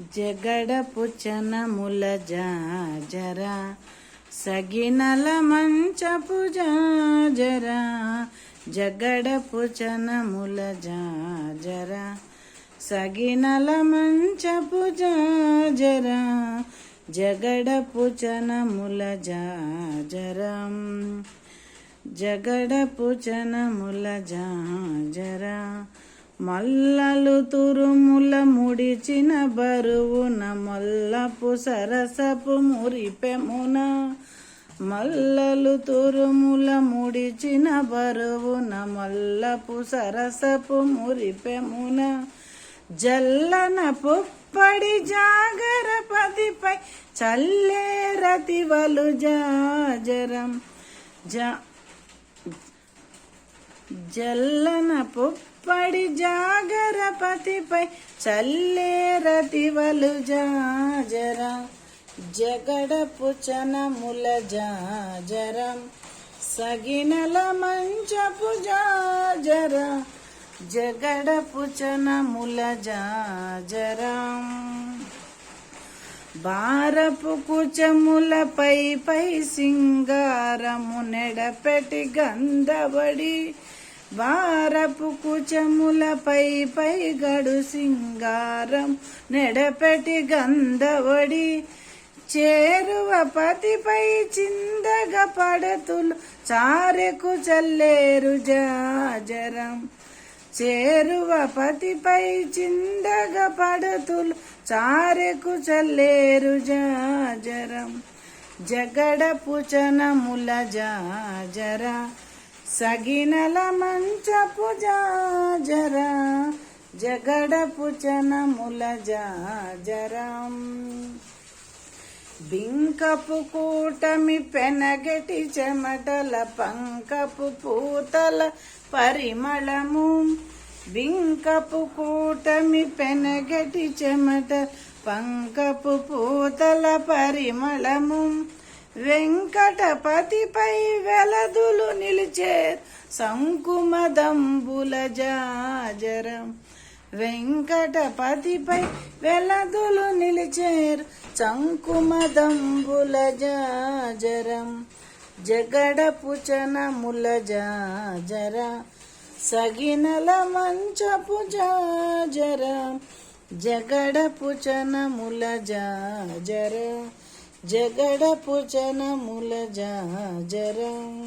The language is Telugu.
జగడపు చనముల జాజరా సగినల మంచపు జాజరా జగడపు చనముల జాజరా సగినల మంచపు జాజరా జగడపు చనముల జాజరం జగడపు చనముల జాజరా. మల్లలు తురుముల ముడిచిన బరువున మల్లపు సరసపు మురిపెమున. మల్లలు తురుముల ముడిచిన బరువున మల్లపు సరసపు మురిపెమున. జల్లన పుప్పడి జాగరపతిపై చల్లే రతివలు జాజరం. జా జల్లన పుప్పడి జాగరపతిపై చల్లే రతివలు జాజర. జగడపు చనముల జాజరం. సగినల మంచపు జాజర. జగడపు చనముల జాజరం. బారపు కుచములపై పై సింగారము నెడపెటి గంధబడి బారపు కుచములపై పై గడు సింగారం నెడపెటి గంధవడి చేరువ పతిపై చిందగ పడతులు చారెకు చల్లేరు జాజరం. చేరువ పతిపై చిందగ పడతులు చారెకు చల్లేరు జాజరం. జగడపుచనముల జాజరా సగినల మంచపు జాజర జగడపు చనముల జాజరం. బింకపు కూటమి పెనగటి చెమటల పంకపు పూతల పరిమళము. బింకపు కూటమి పెనగటి చెమట పంకపు పూతల పరిమళము. వెంకటపతిపై వెలదులు నిలిచే శంకుమదంబుల జాజరం. వెంకటపతిపై వెలదులు నిలిచేరు శంకుమదంబుల జాజరం. జగడపుచనముల జాజర. సగినల మంచపు జాజర. జగడపుచనముల జాజర. జగడపు జనముల జాజరం.